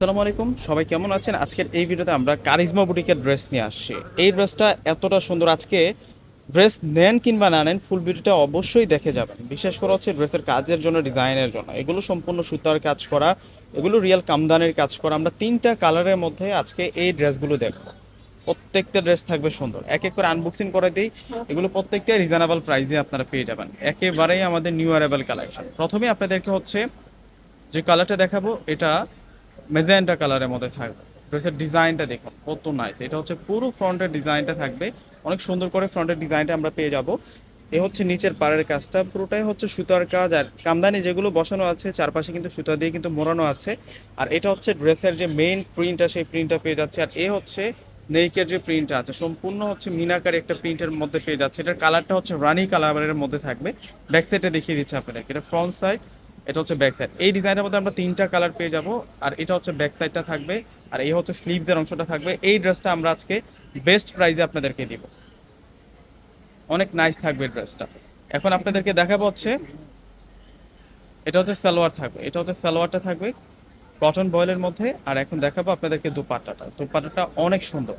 আসসালামু আলাইকুম, সবাই কেমন আছেন? আজকের এই ভিডিওতে আমরা কারিজমা বুটিকের ড্রেস নিয়ে আসছি। এই ড্রেসটা এতটা সুন্দর, আজকে ড্রেস নেন কিংবা না নেন, ফুল ভিডিওটা অবশ্যই দেখে যাবেন। বিশেষ করে হচ্ছে ড্রেসের কাজের জন্য, ডিজাইনের জন্য। এগুলো সম্পূর্ণ সুতার কাজ করা, এগুলো রিয়েল কামদানের কাজ করা। আমরা তিনটা কালারের মধ্যে আজকে এই ড্রেসগুলো দেখব। প্রত্যেকটা ড্রেস থাকবে সুন্দর। এক এক করে আনবক্সিং করে দিই। এগুলো প্রত্যেকটা রিজনেবল প্রাইসে আপনারা পেয়ে যাবেন। একেবারেই আমাদের নিউ অ্যারেবল কালেকশন প্রথমে আপনাদেরকে হচ্ছে যে কালারটা দেখাবো, এটা মেজেন্টা কালারের মধ্যে থাকবে ড্রেসের ডিজাইনটা দেখুন, কত নাইস এটা হচ্ছে পুরো ফ্রন্টের ডিজাইনটা থাকবে। অনেক সুন্দর করে ফ্রন্টের ডিজাইনটা আমরা পেয়ে যাব। এ হচ্ছে নিচের পাড়ের কাজটা। পুরোটাই হচ্ছে সুতার কাজ। আর কামদানি যেগুলো বসানো আছে, চারপাশে কিন্তু সুতা দিয়ে কিন্তু মোড়ানো আছে। আর এটা হচ্ছে ড্রেসের যে মেইন প্রিন্টটা সেই প্রিন্টটা পেয়ে যাচ্ছে। আর এ হচ্ছে নেইকের যে প্রিন্টটা আছে, সম্পূর্ণ হচ্ছে মিনাকারি একটা প্রিন্টের মধ্যে পেয়ে যাচ্ছে। এটার কালারটা হচ্ছে রানি কালারের মধ্যে থাকবে। ব্যাক সাইডে দেখিয়ে দিচ্ছে আপনাদেরকে। এটা ফ্রন্ট সাইড এটা হচ্ছে ব্যাক সাইড এই ডিজাইনের মধ্যে আমরা তিনটা কালার পেয়ে যাব, আর এটা হচ্ছে ব্যাক সাইডটা থাকবে, আর এই হচ্ছে স্লিভসের অংশটা থাকবে। এই ড্রেসটা আমরা আজকে বেস্ট প্রাইজে আপনাদেরকে দিব। অনেক নাইস থাকবে ড্রেসটা এখন আপনাদেরকে দেখাবো হচ্ছে, এটা হচ্ছে সালোয়ার থাকবে, এটা হচ্ছে সালোয়ারটা থাকবে কটন বয়েলের মধ্যে, আর এখন দেখাবো আপনাদেরকে দুপাট্টাটা। দুপাট্টাটা অনেক সুন্দর।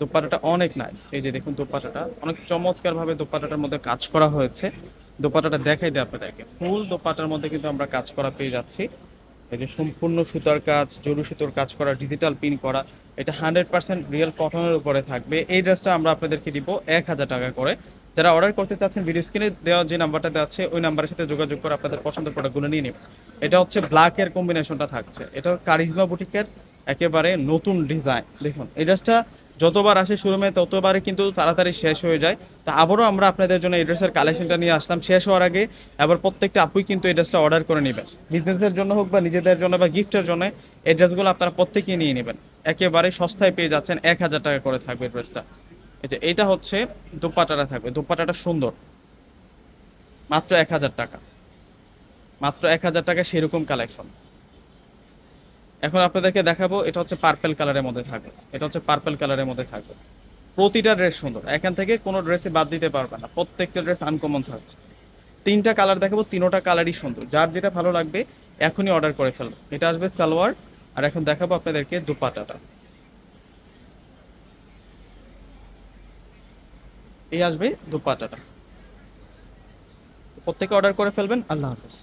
দুপাট্টাটা অনেক নাইস এই যে দেখুন দুপাট্টাটা, অনেক চমৎকার ভাবে দুপাট্টাটার মধ্যে কাজ করা হয়েছে। দোপাটাটা দেখাই দেয় আপনাদেরকে। ফুল দোপাটার মধ্যে কিন্তু আমরা কাজ করা পেয়ে যাচ্ছি। এই যে সম্পূর্ণ সুতার কাজ জরু সুতোর কাজ করা ডিজিটাল পিন করা, এটা হান্ড্রেড পার্সেন্ট রিয়েল কটনের উপরে থাকবে। এই ড্রেসটা আমরা আপনাদেরকে দিব এক হাজার টাকা করে। যারা অর্ডার করতে চাচ্ছেন ভিডিও স্ক্রিনে দেওয়া যে নাম্বারটা দেওয়া আছে, ওই নাম্বারের সাথে যোগাযোগ করে আপনাদের পছন্দের প্রোডাক্টগুলো নিয়ে নিন এটা হচ্ছে ব্ল্যাকের কম্বিনেশনটা থাকছে। এটা কারিজমা বুটিকের একেবারে নতুন ডিজাইন দেখুন, এই ড্রেসটা যতবার আসে শোরুমে ততবারে কিন্তু তাড়াতাড়ি শেষ হয়ে যায়। তা আবারও আমরা আপনাদের জন্য এই ড্রেসের কালেকশনটা নিয়ে আসলাম। শেষ হওয়ার আগে আবার প্রত্যেকটা আপুই কিন্তু এই ড্রেসটা অর্ডার করে নেবেন। বিজনেসের জন্য হোক বা নিজেদের জন্য বা গিফটের জন্য, এই ড্রেসগুলো আপনারা প্রত্যেকেই নিয়ে নেবেন। একেবারে সস্তায় পেয়ে যাচ্ছেন এক হাজার টাকা করে থাকবে ড্রেসটা। এটা এটা হচ্ছে দুপাটাটা থাকবে। দুপাটাটা সুন্দর। মাত্র এক হাজার টাকা। মাত্র এক হাজার টাকা সেরকম কালেকশন এখন আপনাদেরকে দেখাবো, এটা হচ্ছে পার্পেল কালারের মধ্যে থাকবে। এটা হচ্ছে পার্পেল কালারের মধ্যে থাকবে। প্রতিটা ড্রেস সুন্দর। এখান থেকে কোনো ড্রেসে বাদ দিতে পারবে না। প্রত্যেকটা ড্রেস আনকমন থাকছে। তিনটা কালার দেখাবো, তিনোটা কালারই সুন্দর। যার যেটা ভালো লাগবে, এখনই অর্ডার করে ফেলব। এটা আসবে সালোয়ার, আর এখন দেখাবো আপনাদেরকে দুপাটাটা। এই আসবে দুপাটাটা। প্রত্যেকে অর্ডার করে ফেলবেন। আল্লাহ হাফেজ।